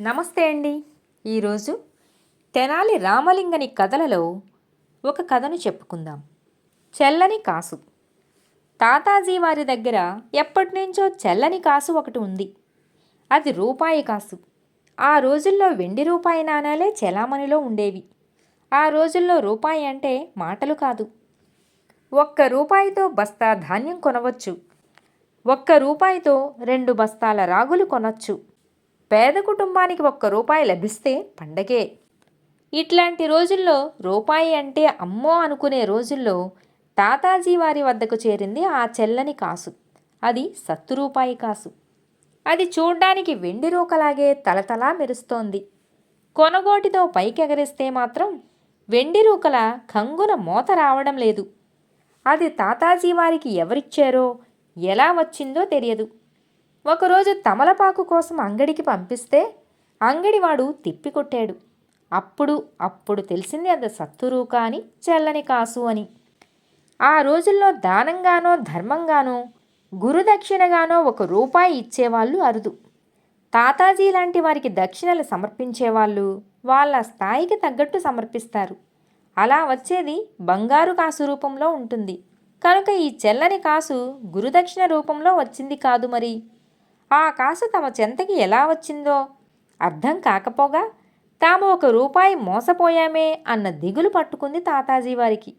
నమస్తే అండి. ఈరోజు తెనాలి రామలింగని కథలలో ఒక కథను చెప్పుకుందాం. చెల్లని కాసు. తాతాజీ వారి దగ్గర ఎప్పటి నుంచో చెల్లని కాసు ఒకటి ఉంది. అది రూపాయి కాసు. ఆ రోజుల్లో వెండి రూపాయి నాణాలే చెలామణిలో ఉండేవి. ఆ రోజుల్లో రూపాయి అంటే మాటలు కాదు. ఒక్క రూపాయితో బస్తా ధాన్యం కొనవచ్చు. ఒక్క రూపాయితో రెండు బస్తాల రాగులు కొనొచ్చు. పేద కుటుంబానికి ఒక్క రూపాయి లభిస్తే పండగే. ఇట్లాంటి రోజుల్లో రూపాయి అంటే అమ్మో అనుకునే రోజుల్లో తాతాజీ వారి వద్దకు చేరింది ఆ చెల్లని కాసు. అది సత్తు రూపాయి కాసు. అది చూడ్డానికి వెండి రూకలాగే తలతలా మెరుస్తోంది. కొనగోటితో పైకెగరిస్తే మాత్రం వెండి రూకల కంగున మోత రావడం లేదు. అది తాతాజీ వారికి ఎవరిచ్చారో ఎలా వచ్చిందో తెలియదు. ఒకరోజు తమలపాకు కోసం అంగడికి పంపిస్తే అంగడివాడు తిప్పికొట్టాడు. అప్పుడు అప్పుడు తెలిసింది అది సత్తురూక అని చెల్లని కాసు అని. ఆ రోజుల్లో దానంగానో ధర్మంగానో గురుదక్షిణగానో ఒక రూపాయి ఇచ్చేవాళ్ళు అరుదు. తాతాజీ లాంటి వారికి దక్షిణలు సమర్పించేవాళ్ళు వాళ్ళ స్థాయికి తగ్గట్టు సమర్పిస్తారు. అలా వచ్చేది బంగారు కాసు రూపంలో ఉంటుంది. కనుక ఈ చెల్లని కాసు గురుదక్షిణ రూపంలో వచ్చింది కాదు మరి. ఆ కాసు తమ చెంతకి ఎలా వచ్చిందో? అర్థం కాకపోగా తాము ఒక రూపాయి మోసపోయామే అన్న దిగులు పట్టుకుంది తాతాజీ వారికి.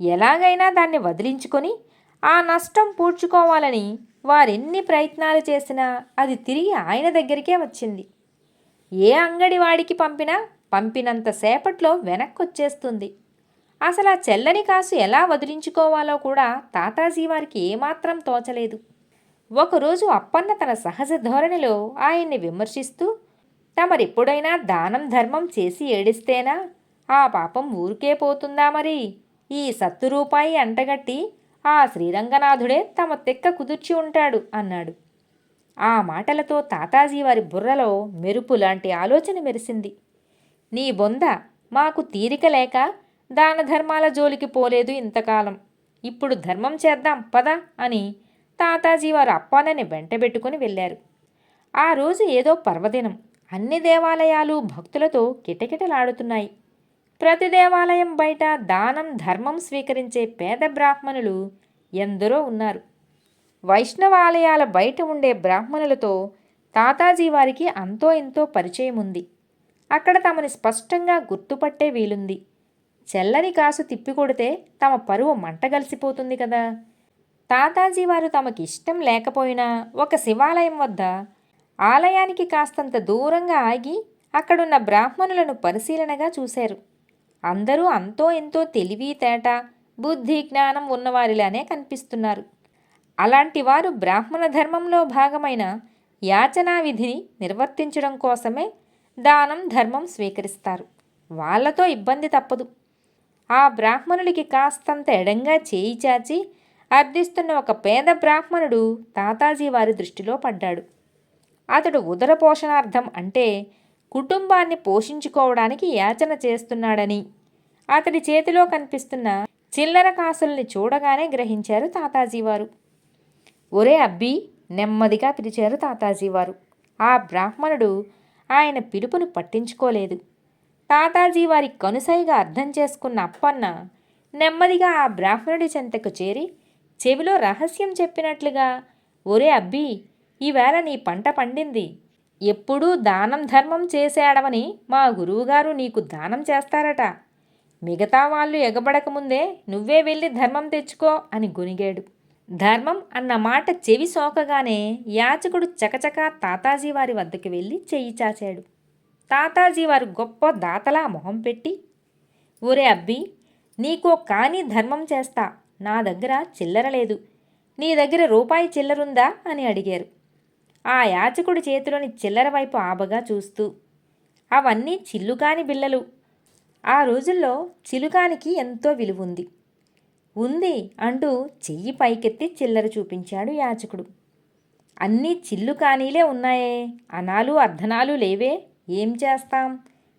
ఎలాగైనా దాన్ని వదిలించుకొని ఆ నష్టం పూడ్చుకోవాలని వారెన్ని ప్రయత్నాలు చేసినా అది తిరిగి ఆయన దగ్గరికే వచ్చింది. ఏ అంగడి వాడికి పంపినా పంపినంత సేపట్లో వెనక్కొచ్చేస్తుంది. అసలు ఆ చెల్లని కాసు ఎలా వదిలించుకోవాలో కూడా తాతాజీ వారికి ఏమాత్రం తోచలేదు. ఒకరోజు అప్పన్న తన సహజ ధోరణిలో ఆయన్ని విమర్శిస్తూ తమరెప్పుడైనా దానం ధర్మం చేసి ఏడిస్తేనా? ఆ పాపం ఊరికే పోతుందా మరి? ఈ సత్తు రూపాయి అంటగట్టి ఆ శ్రీరంగనాథుడే తమ తెక్క కుదుర్చి ఉంటాడు అన్నాడు. ఆ మాటలతో తాతాజీ వారి బుర్రలో మెరుపు లాంటి ఆలోచన మెరిసింది. నీ బొంద మాకు తీరిక లేక దాన ధర్మాల జోలికి పోలేదు ఇంతకాలం. ఇప్పుడు ధర్మం చేద్దాం పద అని తాతాజీ వారు అప్పానని వెంటబెట్టుకుని వెళ్ళారు. ఆ రోజు ఏదో పర్వదినం. అన్ని దేవాలయాలు భక్తులతో కిటకిటలాడుతున్నాయి. ప్రతి దేవాలయం బయట దానం ధర్మం స్వీకరించే పేద బ్రాహ్మణులు ఎందరో ఉన్నారు. వైష్ణవాలయాల బయట ఉండే బ్రాహ్మణులతో తాతాజీ వారికి అంతో ఇంతో పరిచయం ఉంది. అక్కడ తమని స్పష్టంగా గుర్తుపట్టే వీలుంది. చెల్లని కాసు తిప్పికొడితే తమ పరువు మంటగలిసిపోతుంది కదా. తాతాజీ వారు తమకి ఇష్టం లేకపోయినా ఒక శివాలయం వద్ద ఆలయానికి కాస్తంత దూరంగా ఆగి అక్కడున్న బ్రాహ్మణులను పరిశీలనగా చూశారు. అందరూ అంతో ఎంతో తెలివి తేట బుద్ధి జ్ఞానం ఉన్నవారిలానే కనిపిస్తున్నారు. అలాంటి వారు బ్రాహ్మణ ధర్మంలో భాగమైన యాచనా విధిని నిర్వర్తించడం కోసమే దానం ధర్మం స్వీకరిస్తారు. వాళ్ళతో ఇబ్బంది తప్పదు. ఆ బ్రాహ్మణుడికి కాస్తంత ఎడంగా చేయి చాచి అర్థిస్తున్న ఒక పేద బ్రాహ్మణుడు తాతాజీ వారి దృష్టిలో పడ్డాడు. అతడు ఉదర పోషణార్థం అంటే కుటుంబాన్ని పోషించుకోవడానికి యాచన చేస్తున్నాడని అతడి చేతిలో కనిపిస్తున్న చిల్లర కాసుల్ని చూడగానే గ్రహించారు తాతాజీ వారు. ఒరే అబ్బి! నెమ్మదిగా పిలిచారు తాతాజీవారు ఆ బ్రాహ్మణుడు ఆయన పిలుపును పట్టించుకోలేదు. తాతాజీ వారి కనుసైగా అర్థం చేసుకున్న అప్పన్న నెమ్మదిగా ఆ బ్రాహ్మణుడి చెంతకు చేరి చెవిలో రహస్యం చెప్పినట్లుగా ఒరే అబ్బి ఈవేళ నీ పంట పండింది. ఎప్పుడూ దానం ధర్మం చేసేడవని మా గురువుగారు నీకు దానం చేస్తారట. మిగతా వాళ్ళు ఎగబడకముందే నువ్వే వెళ్ళి ధర్మం తెచ్చుకో అని గునిగాడు. ధర్మం అన్న మాట చెవి సోకగానే యాచకుడు చకచకా తాతాజీ వారి వద్దకు వెళ్ళి చెయ్యి చాచాడు. తాతాజీ వారు గొప్ప దాతలా మొహం పెట్టి ఒరే అబ్బి నీకో కానీ ధర్మం చేస్తా. నా దగ్గర చిల్లర లేదు. నీ దగ్గర రూపాయి చిల్లరుందా? అని అడిగారు. ఆ యాచకుడి చేతిలోని చిల్లర వైపు ఆబగా చూస్తూ అవన్నీ చిల్లుకాని బిళ్ళలు. ఆ రోజుల్లో చిలుకానికి ఎంతో విలువుంది. ఉంది అంటూ చెయ్యి పైకెత్తి చిల్లర చూపించాడు యాచకుడు. అన్నీ చిల్లు కానీలే ఉన్నాయే. అనాలు అర్ధనాలు లేవే. ఏం చేస్తాం?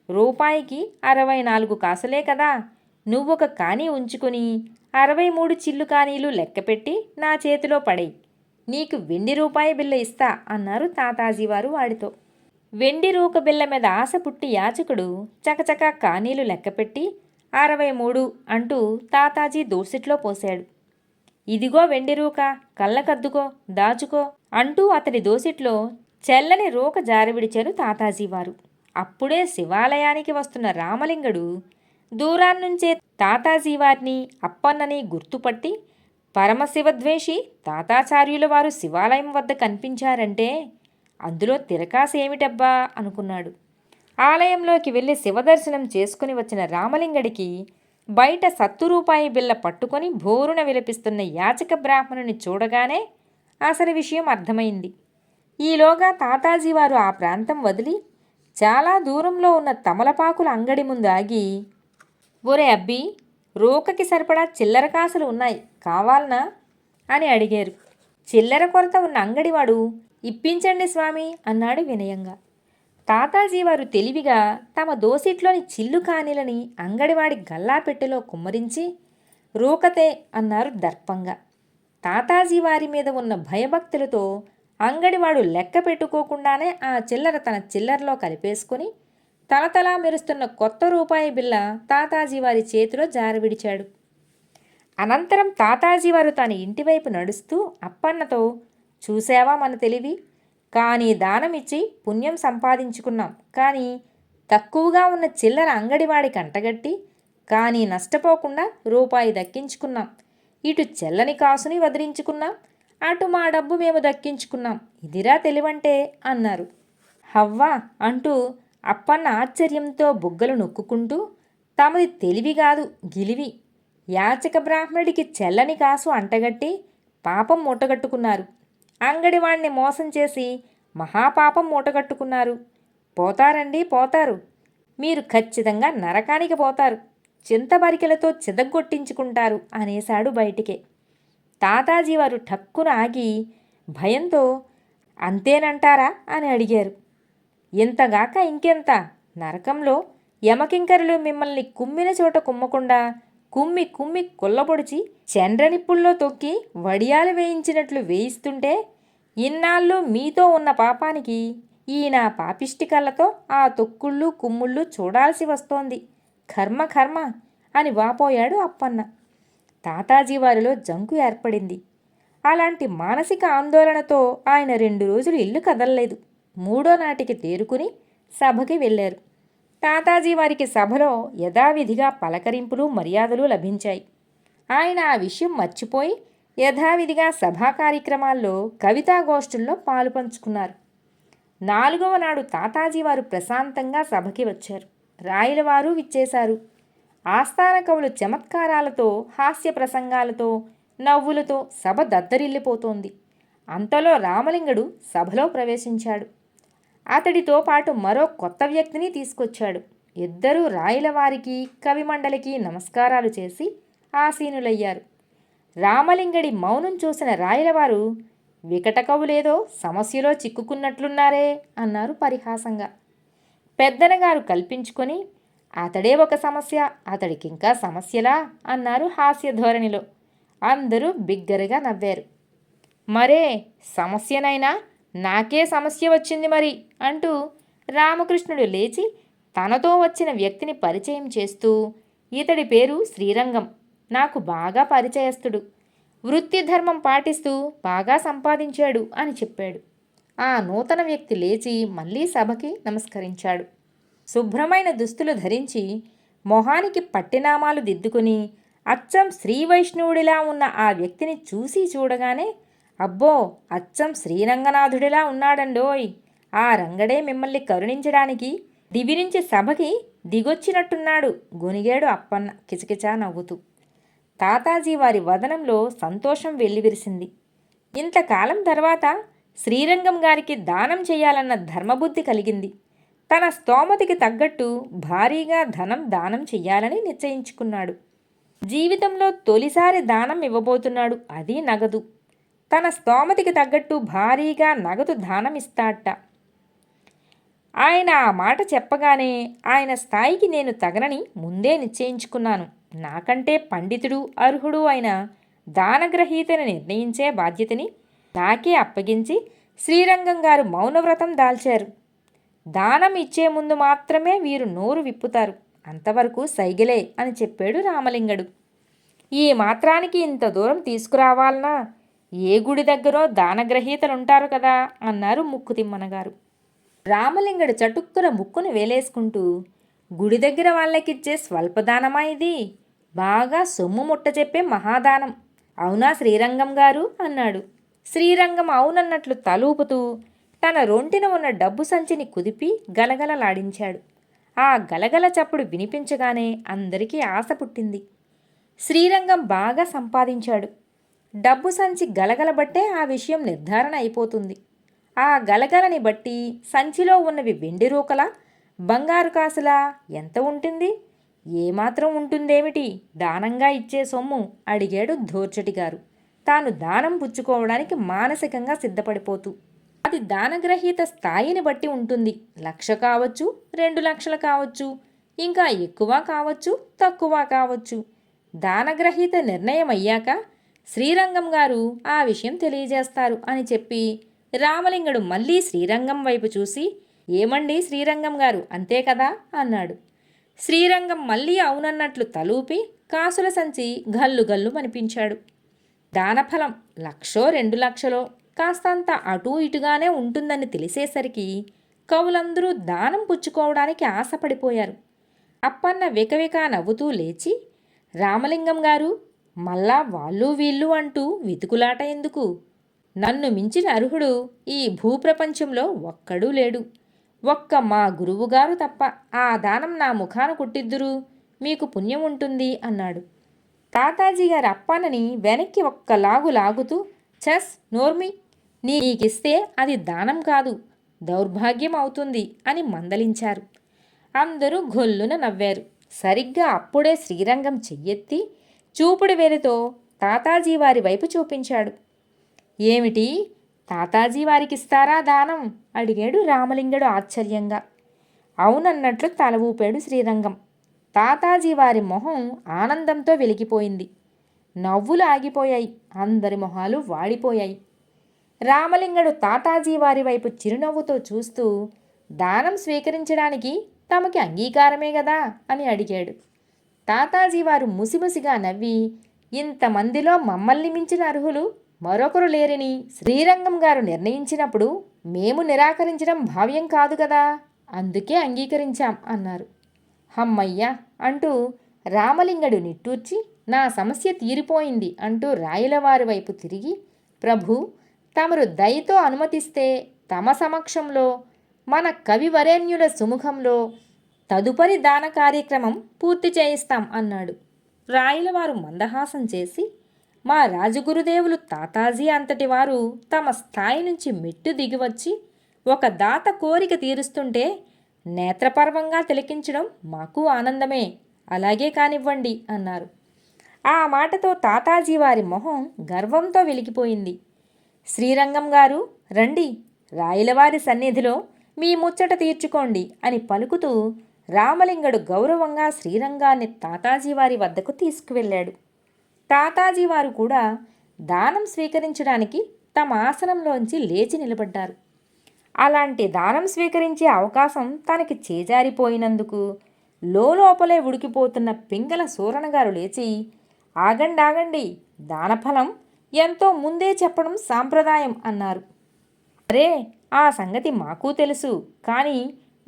రూపాయికి అరవై నాలుగు కాసులే కదా. నువ్వొక కాని ఉంచుకొని అరవై మూడు చిల్లుకానీలు లెక్కపెట్టి నా చేతిలో పడేయి. నీకు వెండి రూపాయి బిల్ల ఇస్తా అన్నారు తాతాజీ వారు వాడితో. వెండి రూక బిల్ల మీద ఆశ పుట్టి యాచకుడు చకచకా కానీలు లెక్కపెట్టి అరవై మూడు అంటూ తాతాజీ దోసిట్లో పోశాడు. ఇదిగో వెండి రూక కళ్ళకద్దుకో దాచుకో అంటూ అతడి దోసిట్లో చెల్లని రూక జారవిడిచారు తాతాజీవారు. అప్పుడే శివాలయానికి వస్తున్న రామలింగడు దూరాన్నుంచే తాతాజీవారిని అప్పన్నని గుర్తుపట్టి పరమశివద్వేషి తాతాచార్యుల వారు శివాలయం వద్ద కనిపించారంటే అందులో తిరకాసేమిటబ్బా అనుకున్నాడు. ఆలయంలోకి వెళ్ళి శివదర్శనం చేసుకుని వచ్చిన రామలింగడికి బయట సత్తురూపాయి బిల్ల పట్టుకొని భోరున విలపిస్తున్న యాచక బ్రాహ్మణుని చూడగానే అసలు విషయం అర్థమైంది. ఈలోగా తాతాజీ వారు ఆ ప్రాంతం వదిలి చాలా దూరంలో ఉన్న తమలపాకుల అంగడి ముందు ఆగి ఒరే అబ్బి రూకకి సరిపడా చిల్లర కాసులు ఉన్నాయి కావాలనా? అని అడిగారు. చిల్లర కొరత ఉన్న అంగడివాడు ఇప్పించండి స్వామి అన్నాడు వినయంగా. తాతాజీ వారు తెలివిగా తమ దోసిట్లోని చిల్లు కానీలని అంగడివాడి గల్లాపెట్టెలో కుమ్మరించి రూకతే అన్నారు దర్పంగా. తాతాజీ వారి మీద ఉన్న భయభక్తులతో అంగడివాడు లెక్క పెట్టుకోకుండానే ఆ చిల్లర తన చిల్లరలో కలిపేసుకుని తలతలా మెరుస్తున్న కొత్త రూపాయి బిల్ల తాతాజీ వారి చేతిలో జారవిడిచాడు. అనంతరం తాతాజీ వారు తన ఇంటివైపు నడుస్తూ అప్పన్నతో చూసావా మన తెలివి? కానీ దానమిచ్చి పుణ్యం సంపాదించుకున్నాం. కానీ తక్కువగా ఉన్న చిల్లర అంగడివాడి కంటగట్టి కానీ నష్టపోకుండా రూపాయి దక్కించుకున్నాం. ఇటు చెల్లని కాసుని వదిలించుకున్నాం. అటు మా డబ్బు మేము దక్కించుకున్నాం. ఇదిరా తెలివంటే అన్నారు. హవ్వా అంటూ అప్పన్న ఆశ్చర్యంతో బుగ్గలు నొక్కుకుంటూ తమది తెలివి కాదు గిలివి. యాచక బ్రాహ్మణుడికి చెల్లని కాసు అంటగట్టి పాపం మూటగట్టుకున్నారు. అంగడివాణ్ణి మోసం చేసి మహాపాపం మూటగట్టుకున్నారు. పోతారండి పోతారు. మీరు ఖచ్చితంగా నరకానికి పోతారు. చింతబరికెలతో చిదగొట్టించుకుంటారు అనేశాడు బయటికే. తాతాజీ వారు ఠక్కున ఆగి భయంతో అంతేనంటారా? అని అడిగారు. ఇంతగాక ఇంకెంత? నరకంలో యమకింకరులు మిమ్మల్ని కుమ్మిన చోట కుమ్మకుండా కుమ్మి కుమ్మి కుల్లబొడిచి చండ్రనిప్పుల్లో తొక్కి వడియాలు వేయించినట్లు వేయిస్తుంటే ఇన్నాళ్ళు మీతో ఉన్న పాపానికి ఈయన పాపిష్టి కళ్ళతో ఆ తొక్కుళ్ళు కుమ్ముళ్ళు చూడాల్సి వస్తోంది. కర్మ కర్మ అని వాపోయాడు అప్పన్న. తాతాజీ వారిలో జంకు ఏర్పడింది. అలాంటి మానసిక ఆందోళనతో ఆయన రెండు రోజులు ఇల్లు కదలలేదు. మూడో నాటికి తేరుకుని సభకి వెళ్ళారు. తాతాజీ వారికి సభలో యథావిధిగా పలకరింపులు మర్యాదలు లభించాయి. ఆయన ఆ విషయం మర్చిపోయి యథావిధిగా సభా కార్యక్రమాల్లో కవితాగోష్ఠుల్లో పాలు పంచుకున్నారు. నాలుగవ నాడు తాతాజీ వారు ప్రశాంతంగా సభకి వచ్చారు. రాయలవారు విచ్చేశారు. ఆస్థాన కవులు చమత్కారాలతో హాస్య ప్రసంగాలతో నవ్వులతో సభ దద్దరిల్లిపోతోంది. అంతలో రామలింగుడు సభలో ప్రవేశించాడు. అతడితో పాటు మరో కొత్త వ్యక్తిని తీసుకొచ్చాడు. ఇద్దరూ రాయలవారికి కవిమండలికి నమస్కారాలు చేసి ఆసీనులయ్యారు. రామలింగడి మౌనం చూసిన రాయలవారు వికటకవులేదో సమస్యలో చిక్కుకున్నట్లున్నారే అన్నారు పరిహాసంగా. పెద్దనగారు కల్పించుకొని అతడే ఒక సమస్య అతడికింకా సమస్యలా అన్నారు హాస్య ధోరణిలో అందరూ బిగ్గరగా నవ్వారు. మరే సమస్యనైనా నాకే సమస్య వచ్చింది మరి అంటూ రామకృష్ణుడు లేచి తనతో వచ్చిన వ్యక్తిని పరిచయం చేస్తూ ఇతడి పేరు శ్రీరంగం నాకు బాగా పరిచయస్తుడు వృత్తి ధర్మం పాటిస్తూ బాగా సంపాదించాడు అని చెప్పాడు. ఆ నూతన వ్యక్తి లేచి మళ్ళీ సభకి నమస్కరించాడు. శుభ్రమైన దుస్తులు ధరించి మొహానికి పట్టినామాలు దిద్దుకుని అచ్చం శ్రీవైష్ణవుడిలా ఉన్న ఆ వ్యక్తిని చూసి చూడగానే అబ్బో అచ్చం శ్రీరంగనాథుడిలా ఉన్నాడండోయ్. ఆ రంగడే మిమ్మల్ని కరుణించడానికి దివి నుంచి సభకి దిగొచ్చినట్టున్నాడు. గొనిగాడు అప్పన్న కిచకిచా నవ్వుతూ. తాతాజీ వారి వదనంలో సంతోషం వెల్లివిరిసింది. ఇంతకాలం తర్వాత శ్రీరంగం గారికి దానం చేయాలన్న ధర్మబుద్ధి కలిగింది. తన స్తోమతికి తగ్గట్టు భారీగా ధనం దానం చెయ్యాలని నిశ్చయించుకున్నాడు. జీవితంలో తొలిసారి దానం ఇవ్వబోతున్నాడు. అది నగదు. తన స్తోమతికి తగ్గట్టు భారీగా నగదు దానం ఆయన ఆ మాట చెప్పగానే ఆయన స్థాయికి నేను తగనని ముందే నిశ్చయించుకున్నాను. నాకంటే పండితుడు అర్హుడు అయిన దానగ్రహీతని నిర్ణయించే బాధ్యతని నాకే అప్పగించి శ్రీరంగం గారు మౌనవ్రతం దాల్చారు. దానం ఇచ్చే ముందు మాత్రమే వీరు నోరు విప్పుతారు. అంతవరకు సైగలే అని చెప్పాడు రామలింగడు. ఈ మాత్రానికి ఇంత దూరం తీసుకురావాలనా? ఏ గుడి దగ్గరో దానగ్రహీతలుంటారు కదా అన్నారు ముక్కు తిమ్మనగారు రామలింగడు చటుక్కున ముక్కును వేలేసుకుంటూ గుడి దగ్గర వాళ్ళకిచ్చే స్వల్పదానమా ఇది? బాగా సొమ్ము ముట్ట చెప్పే మహాదానం. అవునా శ్రీరంగం గారు? అన్నాడు. శ్రీరంగం అవునన్నట్లు తలూపుతూ తన రొంటిన ఉన్న డబ్బు సంచిని కుదిపి గలగలలాడించాడు. ఆ గలగల చప్పుడు వినిపించగానే అందరికీ ఆశ పుట్టింది. శ్రీరంగం బాగా సంపాదించాడు. డబ్బు సంచి గలగలబట్టే ఆ విషయం నిర్ధారణ అయిపోతుంది. ఆ గలగలని బట్టి సంచిలో ఉన్నవి వెండి రూకలా బంగారు కాసులా ఎంత ఉంటుంది? ఏమాత్రం ఉంటుందేమిటి? దానంగా ఇచ్చే సొమ్ము? అడిగాడు ధోర్చటి గారు. తాను దానం పుచ్చుకోవడానికి మానసికంగా సిద్ధపడిపోతూ. అది దానగ్రహీత స్థాయిని బట్టి ఉంటుంది. లక్ష కావచ్చు రెండు లక్షలు కావచ్చు ఇంకా ఎక్కువ కావచ్చు తక్కువ కావచ్చు. దానగ్రహీత నిర్ణయం అయ్యాక శ్రీరంగం గారు ఆ విషయం తెలియజేస్తారు అని చెప్పి రామలింగుడు మళ్ళీ శ్రీరంగం వైపు చూసి ఏమండి శ్రీరంగం గారు అంతే కదా? అన్నాడు. శ్రీరంగం మళ్ళీ అవునన్నట్లు తలూపి కాసుల సంచి గల్లు గల్లు అనిపించాడు దానఫలం లక్షో రెండు లక్షలో కాస్తంత అటూ ఇటుగానే ఉంటుందని తెలిసేసరికి కవులందరూ దానం పుచ్చుకోవడానికి ఆశపడిపోయారు. అప్పన్న వికవిక నవ్వుతూ లేచి రామలింగం గారు మళ్ళా వాళ్ళు వీళ్ళు అంటూ వెతుకులాట ఎందుకు? నన్ను మించిన అర్హుడు ఈ భూప్రపంచంలో ఒక్కడూ లేడు. ఒక్క మా గురువుగారు తప్ప ఆ దానం నా ముఖాన కొట్టిద్దురు. మీకు పుణ్యం ఉంటుంది అన్నాడు. తాతాజీ గారి అప్పానని వెనక్కి ఒక్క లాగు లాగుతూ చస్ నోర్మి నీకిస్తే అది దానం కాదు దౌర్భాగ్యం అవుతుంది అని మందలించారు. అందరూ గొల్లున నవ్వారు. సరిగ్గా అప్పుడే శ్రీరంగం చెయ్యెత్తి చూపుడు వేలితో తాతాజీ వారి వైపు చూపించాడు. ఏమిటి? తాతాజీ వారికిస్తారా దానం? అడిగాడు రామలింగడు ఆశ్చర్యంగా. అవునన్నట్లు తల ఊపాడు శ్రీరంగం. తాతాజీ వారి మొహం ఆనందంతో వెలిగిపోయింది. నవ్వులు ఆగిపోయాయి. అందరి మొహాలు వాడిపోయాయి. రామలింగడు తాతాజీ వారి వైపు చిరునవ్వుతో చూస్తూ దానం స్వీకరించడానికి తమకి అంగీకారమే కదా అని అడిగాడు. తాతాజీ వారు ముసిముసిగా నవ్వి ఇంతమందిలో మమ్మల్ని మించిన అర్హులు మరొకరు లేరని శ్రీరంగం గారు నిర్ణయించినప్పుడు మేము నిరాకరించడం భావ్యం కాదు కదా? అందుకే అంగీకరించాం అన్నారు. హమ్మయ్య అంటూ రామలింగడు నిట్టూర్చి నా సమస్య తీరిపోయింది అంటూ రాయలవారి వైపు తిరిగి ప్రభు తమరు దయతో అనుమతిస్తే తమ సమక్షంలో మన కవివరేణ్యుల సుముఖంలో తదుపరి దాన కార్యక్రమం పూర్తి చేయిస్తాం అన్నాడు. రాయలవారు మందహాసం చేసి మా రాజగురుదేవులు తాతాజీ అంతటి వారు తమ స్థాయి నుంచి మెట్టు దిగివచ్చి ఒక దాత కోరిక తీరుస్తుంటే నేత్రపర్వంగా తిలకించడం మాకు ఆనందమే అలాగే కానివ్వండి అన్నారు. ఆ మాటతో తాతాజీ వారి మొహం గర్వంతో వెలిగిపోయింది. శ్రీరంగం గారు రండి రాయలవారి సన్నిధిలో మీ ముచ్చట తీర్చుకోండి అని పలుకుతూ రామలింగడు గౌరవంగా శ్రీరంగాన్ని తాతాజీ వారి వద్దకు తీసుకువెళ్ళాడు. తాతాజీ వారు కూడా దానం స్వీకరించడానికి తమ ఆసనంలోంచి లేచి నిలబడ్డారు. అలాంటి దానం స్వీకరించే అవకాశం తనకి చేజారిపోయినందుకు లోపలే ఉడికిపోతున్న పింగళ సూరణగారు లేచి ఆగండి ఆగండి దానఫలం ఎంతో ముందే చెప్పడం సాంప్రదాయం అన్నారు. అరే ఆ సంగతి మాకు తెలుసు కానీ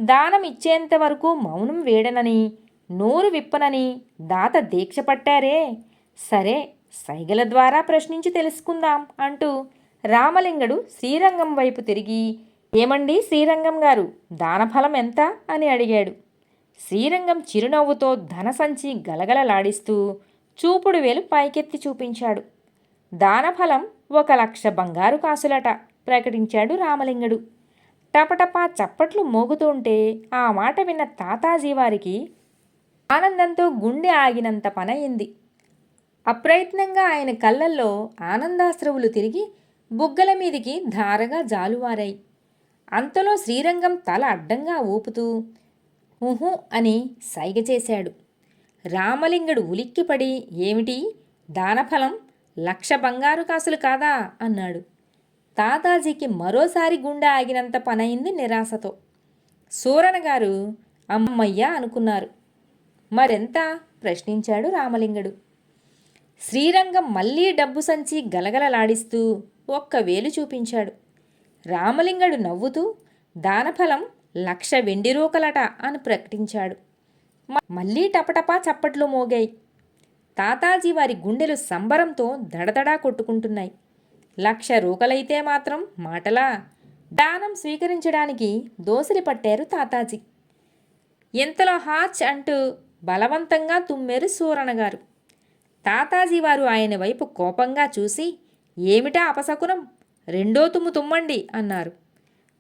దానం ఇచ్చేంత వరకు మౌనం వేడనని నోరు విప్పనని దాత దీక్ష పట్టారే. సరే సైగల ద్వారా ప్రశ్నించి తెలుసుకుందాం అంటూ రామలింగడు శ్రీరంగం వైపు తిరిగి ఏమండి శ్రీరంగం గారు దానఫలం ఎంత? అని అడిగాడు. శ్రీరంగం చిరునవ్వుతో ధనసంచి గలగలలాడిస్తూ చూపుడు వేలు పైకెత్తి చూపించాడు. దానఫలం ఒక లక్ష బంగారు కాసులట ప్రకటించాడు రామలింగడు. టపటపా చప్పట్లు మోగుతుంటే ఆ మాట విన్న తాతాజీ వారికి ఆనందంతో గుండె ఆగినంత పనయింది. అప్రయత్నంగా ఆయన కళ్ళల్లో ఆనందాశ్రవులు తిరిగి బుగ్గల మీదికి ధారగా జాలువారాయి. అంతలో శ్రీరంగం తల అడ్డంగా ఊపుతూ ఊహు అని సైగ చేశాడు. రామలింగుడు ఉలిక్కిపడి ఏమిటి? దానఫలం లక్ష బంగారు కాసులు కాదా? అన్నాడు. తాతాజీకి మరోసారి గుండె ఆగినంత పనయింది నిరాశతో. సూరణ గారు అమ్మయ్య అనుకున్నారు. మరెంత? ప్రశ్నించాడు రామలింగడు. శ్రీరంగం మళ్ళీ డబ్బు సంచి గలగలలాడిస్తూ ఒక్క వేలు చూపించాడు. రామలింగడు నవ్వుతూ దానఫలం లక్ష వెండి రూకలట అని ప్రకటించాడు. మళ్ళీ టపటపా చప్పట్లు మోగాయి. తాతాజీ వారి గుండెలు సంబరంతో దడదడా కొట్టుకుంటున్నాయి. లక్ష రూకలైతే మాత్రం మాటలా? దానం స్వీకరించడానికి దోసిలి పట్టారు తాతాజీ. ఇంతలో హాచ్ అంటూ బలవంతంగా తుమ్మారు సూరణగారు తాతాజీ వారు ఆయన వైపు కోపంగా చూసి ఏమిటా అపశకునం? రెండో తుమ్ము తుమ్మండి అన్నారు.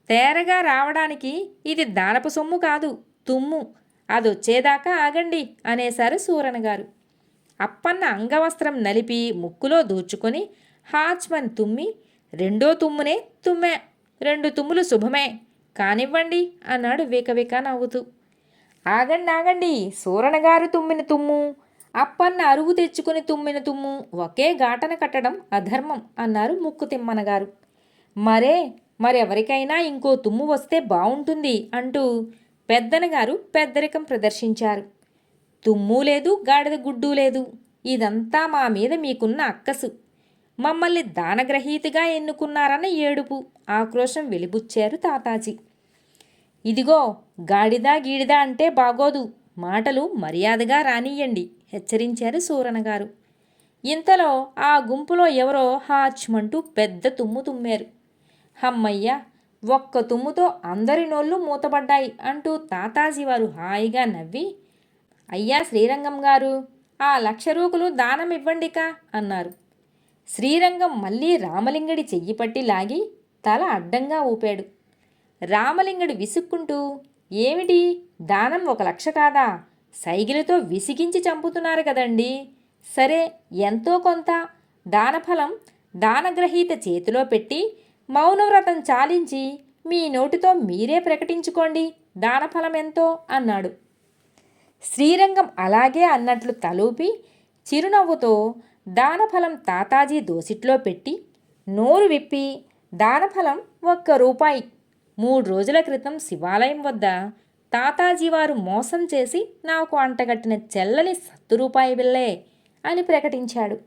తేరగా రావడానికి ఇది దానపు సొమ్ము కాదు తుమ్ము. అదొచ్చేదాకా ఆగండి అనేశారు సూరణగారు అప్పన్న అంగవస్త్రం నలిపి ముక్కులో దూర్చుకొని హాచ్మన్ తుమ్మి రెండో తుమ్మునే తుమ్మే రెండు తుమ్ములు శుభమే కానివ్వండి అన్నాడు వికవిక నవ్వుతూ. ఆగండి ఆగండి సూరణగారు తుమ్మిన తుమ్ము అప్పన్న అరువు తెచ్చుకుని తుమ్మిన తుమ్ము ఒకే ఘాటన కట్టడం అధర్మం అన్నారు ముక్కు తిమ్మనగారు మరే మరెవరికైనా ఇంకో తుమ్ము వస్తే బావుంటుంది అంటూ పెద్దనగారు పెద్దరికం ప్రదర్శించారు. తుమ్ము లేదు గాడిద గుడ్డు లేదు ఇదంతా మా మీద మీకున్న అక్కసు. మమ్మల్ని దానగ్రహీతగా ఎన్నుకున్నారన్న ఏడుపు. ఆక్రోశం వెలిబుచ్చారు తాతాజీ. ఇదిగో గాడిదా గీడిదా అంటే బాగోదు. మాటలు మర్యాదగా రానియ్యండి హెచ్చరించారు సూరణగారు ఇంతలో ఆ గుంపులో ఎవరో హాచ్మంటూ పెద్ద తుమ్ము తుమ్మారు. హమ్మయ్య ఒక్క తుమ్ముతో అందరి నోళ్ళు మూతపడ్డాయి అంటూ తాతాజీ వారు హాయిగా నవ్వి అయ్యా శ్రీరంగం గారు ఆ లక్ష రూకులు దానం ఇవ్వండిక అన్నారు. శ్రీరంగం మళ్ళీ రామలింగడి చెయ్యి పట్టి లాగి తల అడ్డంగా ఊపాడు. రామలింగడు విసుక్కుంటూ ఏమిటి? దానం ఒక లక్ష కాదా? సైగిలతో విసిగించి చంపుతున్నారు కదండి. సరే ఎంతో కొంత. దానఫలం దానగ్రహీత చేతిలో పెట్టి మౌనవ్రతం చాలించి మీ నోటితో మీరే ప్రకటించుకోండి. దానఫలం ఎంతో? అన్నాడు. శ్రీరంగం అలాగే అన్నట్లు తలూపి చిరునవ్వుతో దానఫలం తాతాజీ దోసిట్లో పెట్టి నోరు విప్పి దానఫలం ఒక్క రూపాయి. మూడు రోజుల క్రితం శివాలయం వద్ద తాతాజీ వారు మోసం చేసి నాకు అంటగట్టిన చెల్లని సత్తు రూపాయి బిల్లే అని ప్రకటించాడు.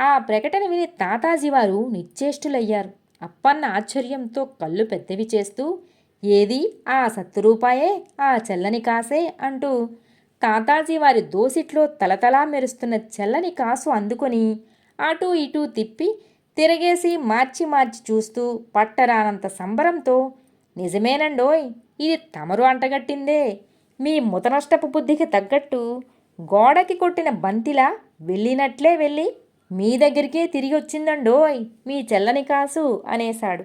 ఆ ప్రకటన విని తాతాజీ వారు నిశ్చేష్టులయ్యారు. అప్పన్న ఆశ్చర్యంతో కళ్ళు పెద్దవి చేస్తూ ఏది? ఆ సత్తు రూపాయే? ఆ చెల్లని కాసే అంటూ తాతాజీ వారి దోసిట్లో తలతలా మెరుస్తున్న చల్లని కాసు అందుకొని అటూ ఇటూ తిప్పి తిరగేసి మార్చి మార్చి చూస్తూ పట్టరానంత సంబరంతో నిజమేనండోయ్ ఇది తమరు అంటగట్టిందే. మీ ముతనష్టపు బుద్ధికి తగ్గట్టు గోడకి కొట్టిన బంతిలా వెళ్ళినట్లే వెళ్ళి మీ దగ్గరికే తిరిగి వచ్చిందండోయ్ మీ చెల్లని కాసు అనేశాడు.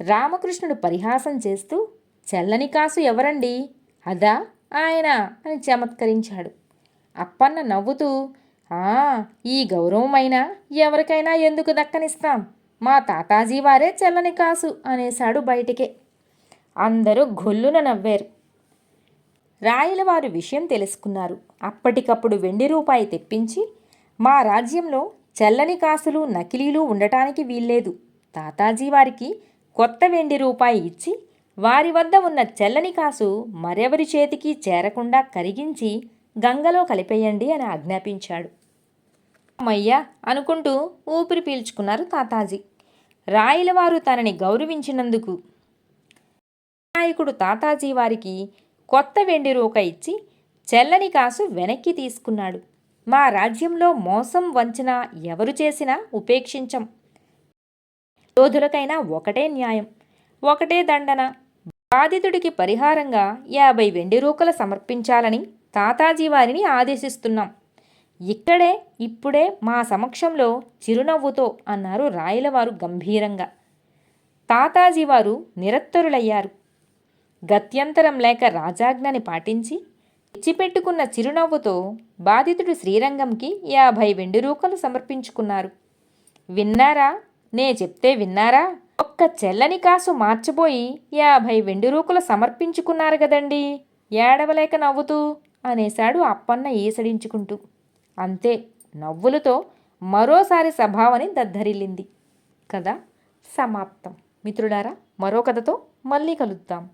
రామకృష్ణుడు పరిహాసం చేస్తూ చెల్లని కాసు ఎవరండి? అదా ఆయన అని చమత్కరించాడు. అప్పన్న నవ్వుతూ "ఆ, ఈ గౌరవమైన ఎవరికైనా ఎందుకు దక్కనిస్తాం? మా తాతాజీ వారే చెల్లని కాసు అనేశాడు బయటికే. అందరూ గొల్లున నవ్వారు. రాయల వారు విషయం తెలుసుకున్నారు. అప్పటికప్పుడు వెండి రూపాయి తెప్పించి మా రాజ్యంలో చెల్లని కాసులు నకిలీలు ఉండటానికి వీల్లేదు. తాతాజీ వారికి కొత్త వెండి రూపాయి ఇచ్చి వారి వద్ద ఉన్న చెల్లని కాసు మరెవరి చేతికి చేరకుండా కరిగించి గంగలో కలిపేయండి అని ఆజ్ఞాపించాడు. అమ్మయ్య అనుకుంటూ ఊపిరి పీల్చుకున్నారు తాతాజీ. రాయలవారు తనని గౌరవించినందుకు నాయకుడు తాతాజీ వారికి కొత్త వెండి రూక ఇచ్చి చెల్లని కాసు వెనక్కి తీసుకున్నాడు. మా రాజ్యంలో మోసం వంచన ఎవరు చేసినా ఉపేక్షించం. యోధులకైనా ఒకటే న్యాయం ఒకటే దండన బాధితుడికి పరిహారంగా యాభై వెండి రూకలు సమర్పించాలని తాతాజీ వారిని ఆదేశిస్తున్నాం. ఇక్కడే ఇప్పుడే మా సమక్షంలో చిరునవ్వుతో అన్నారు రాయలవారు గంభీరంగా. తాతాజీ వారు నిరత్తరులయ్యారు. గత్యంతరం లేక రాజాజ్ఞని పాటించి ఇచ్చిపెట్టుకున్న చిరునవ్వుతో బాధితుడు శ్రీరంగంకి యాభై వెండి రూకలు సమర్పించుకున్నారు. విన్నారా? నే చెప్తే విన్నారా? ఒక్క చెల్లని కాసు మార్చిపోయి యాభై వెండి రూకులు సమర్పించుకున్నారు కదండి. ఏడవలేక నవ్వుతూ అనేశాడు అప్పన్న ఈసడించుకుంటూ అంతే నవ్వులతో మరోసారి సభావని దద్దరిల్లింది. కథ సమాప్తం. మిత్రులారా మరో కథతో మళ్ళీ కలుద్దాం.